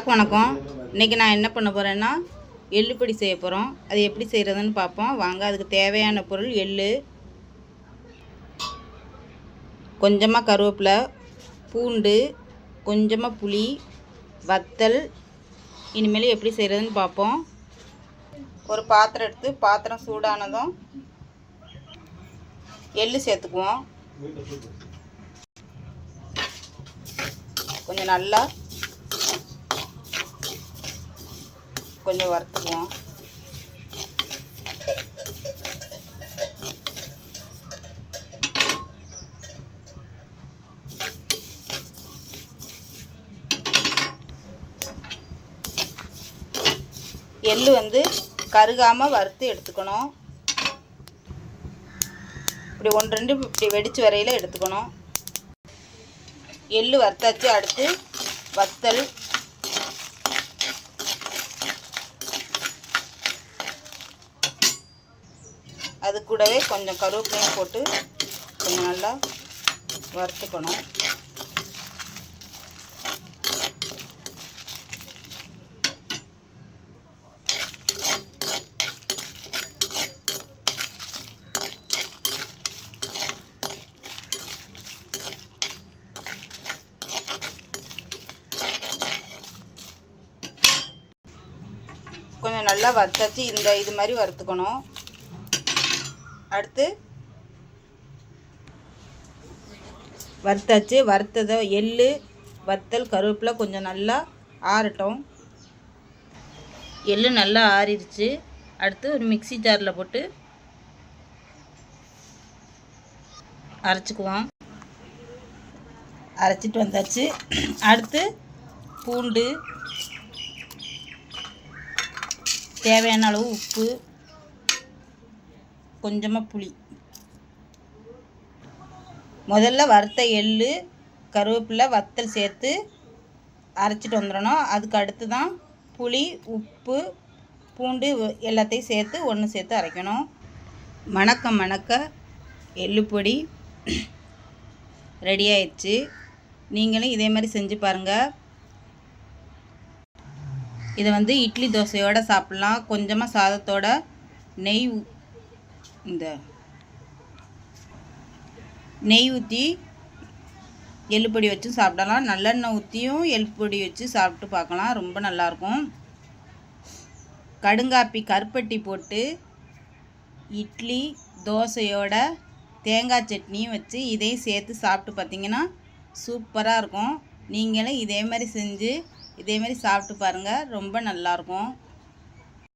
எல்லாருக்கும் வணக்கம். இன்றைக்கி நான் என்ன பண்ண போகிறேன்னா எள்ளுப்பொடி செய்ய போகிறோம் அது எப்படி செய்கிறதுன்னு பார்ப்போம். வாங்க அதுக்கு தேவையான பொருள் எள் கொஞ்சமாக கருவேப்பிலை பூண்டு கொஞ்சமாக புளி வத்தல். இனிமேல் எப்படி செய்கிறதுன்னு பார்ப்போம். ஒரு பாத்திரம் எடுத்து பாத்திரம் சூடானதும் எள் சேர்த்துக்குவோம். கொஞ்சம் நல்லா கொஞ்சம் வறுத்துக்குவோம். எள் வந்து கருகாமல் வறுத்து எடுத்துக்கணும். இப்படி ஒன்று ரெண்டு இப்படி வெடிச்சு வரையில் எடுத்துக்கணும். எள்ளு வறுத்தாச்சு அடுத்து வத்தல் அது கூடவே கொஞ்சம் கருவேப்பிலையும் போட்டு கொஞ்சம் நல்லா வறுத்துக்கணும். கொஞ்சம் நல்லா வறுத்தாச்சு. இந்த இது மாதிரி வறுத்துக்கணும். அடுத்து வறுத்தாச்சு. வறுத்ததை எள் வத்தல் கருவேப்பிலை கொஞ்சம் நல்லா ஆறட்டும். எள் நல்லா ஆறிடுச்சு. அடுத்து ஒரு மிக்ஸி ஜாரில் போட்டு அரைச்சிக்குவோம். அரைச்சிட்டு வந்தாச்சு. அடுத்து பூண்டு தேவையான அளவு உப்பு கொஞ்சமாக புளி. முதல்ல வறுத்த எள்ளு கருவேப்பிலை வத்தல் சேர்த்து அரைச்சிட்டு வந்துடணும். அதுக்கு அடுத்து தான் புளி உப்பு பூண்டு எல்லாத்தையும் சேர்த்து ஒன்று சேர்த்து அரைக்கணும். மணக்க மணக்க எள்ளு பொடி ரெடி ஆயிடுச்சு. நீங்களும் இதே மாதிரி செஞ்சு பாருங்கள் இதை வந்து இட்லி தோசையோடு சாப்பிட்லாம். கொஞ்சமாக சாதத்தோட நெய் இந்த நெய் ஊற்றி எள்ளுப்பொடி வச்சும் சாப்பிடலாம். நல்லெண்ணெய் ஊற்றியும் எள்ளுப்பொடி வச்சு சாப்பிட்டு பார்க்கலாம். ரொம்ப நல்லாயிருக்கும். கடுங்காப்பி கருப்பட்டி போட்டு இட்லி தோசையோட தேங்காய் சட்னியும் வச்சு இதையும் சேர்த்து சாப்பிட்டு பார்த்தீங்கன்னா சூப்பராக இருக்கும். நீங்களும் இதே மாதிரி செஞ்சு இதே மாதிரி சாப்பிட்டு பாருங்கள் ரொம்ப நல்லாயிருக்கும்.